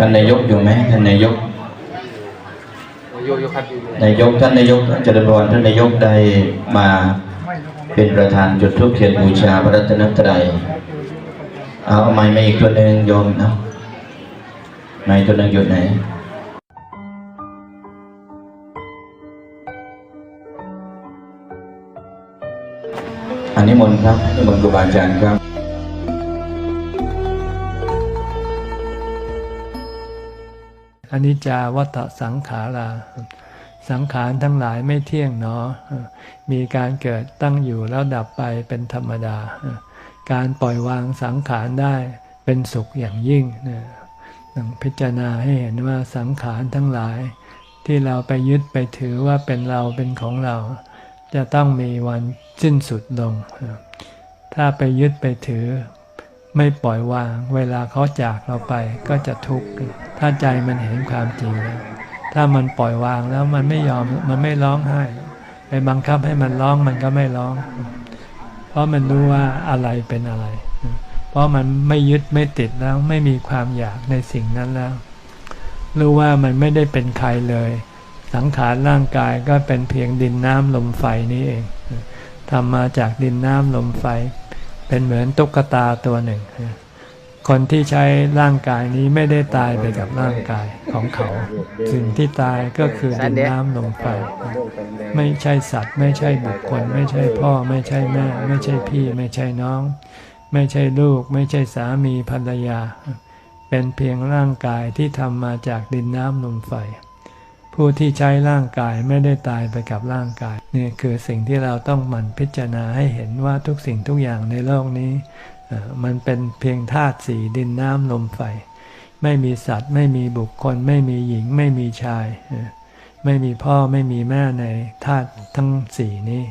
ท่านนายกอยู่ไหมท่านนายกโยโย่ครับอยู่นายกท่านนายกเจริญพรท่านนายกได้มาเป็นประธานจุดธูปเทียนบูชาพระรัตนตรัยเอาเอาไม้มาอีกตัวหนึ่งโยมเอาไม้ตัวหนึ่งอยู่ไหนอันนี้มนต์ครับนิมนต์ครูบาอาจารย์ครับ อนิจจาวัตสังขาราสังขารทั้งหลายไม่เที่ยงหนอ มีการเกิดตั้งอยู่แล้วดับไปเป็นธรรมดา การปล่อยวางสังขารได้เป็นสุขอย่างยิ่งนะต้องพิจารณาให้เห็นว่าสังขารทั้งหลาย ที่เราไปยึดไปถือว่าเป็นเราเป็นของเรา จะต้องมีวันสิ้นสุดลง ถ้าไปยึดไปถือ ไม่ปล่อยวาง เวลาเขาจากเราไปก็จะทุกข์ ถ้าใจมันเห็นความจริงแล้วถ้ามันปล่อยวางแล้วมันไม่ยอมมันไม่ร้องไห้ไปบังคับให้มันร้องมันก็ไม่ร้อง เพราะมันรู้ว่าอะไรเป็นอะไร เพราะมันไม่ยึดไม่ติดแล้วไม่มีความอยากในสิ่งนั้นแล้ว รู้ว่ามันไม่ได้เป็นใครเลย สังขารร่างกายก็เป็นเพียงดินน้ำลมไฟนี้เองทำมาจากดินน้ำลมไฟ เป็นเหมือนตุ๊กตาตัวหนึ่ง คนที่ใช้ร่างกายนี้ไม่ได้ตายไปกับร่างกายของเขา สิ่งที่ตายก็คือดินน้ำลมไฟไม่ใช่สัตว์ ไม่ใช่บุคคล ไม่ใช่พ่อ ไม่ใช่แม่ ไม่ใช่พี่ ไม่ใช่น้อง ไม่ใช่ลูก ไม่ใช่สามีภรรยา เป็นเพียงร่างกายที่ทำมาจากดินน้ำลมไฟ ผู้ที่ใช้ร่างกายไม่ได้ตายไปกับร่างกายนี่คือสิ่งที่เราต้องหมั่นพิจารณาให้เห็นว่าทุกสิ่งทุกอย่างในโลกนี้เอ่อ มันเป็นเพียงธาตุสี่ดินน้ำลมไฟ ไม่มีสัตว์ ไม่มีบุคคล ไม่มีหญิง ไม่มีชาย ไม่มีพ่อไม่มีแม่ในธาตุทั้งสี่นี้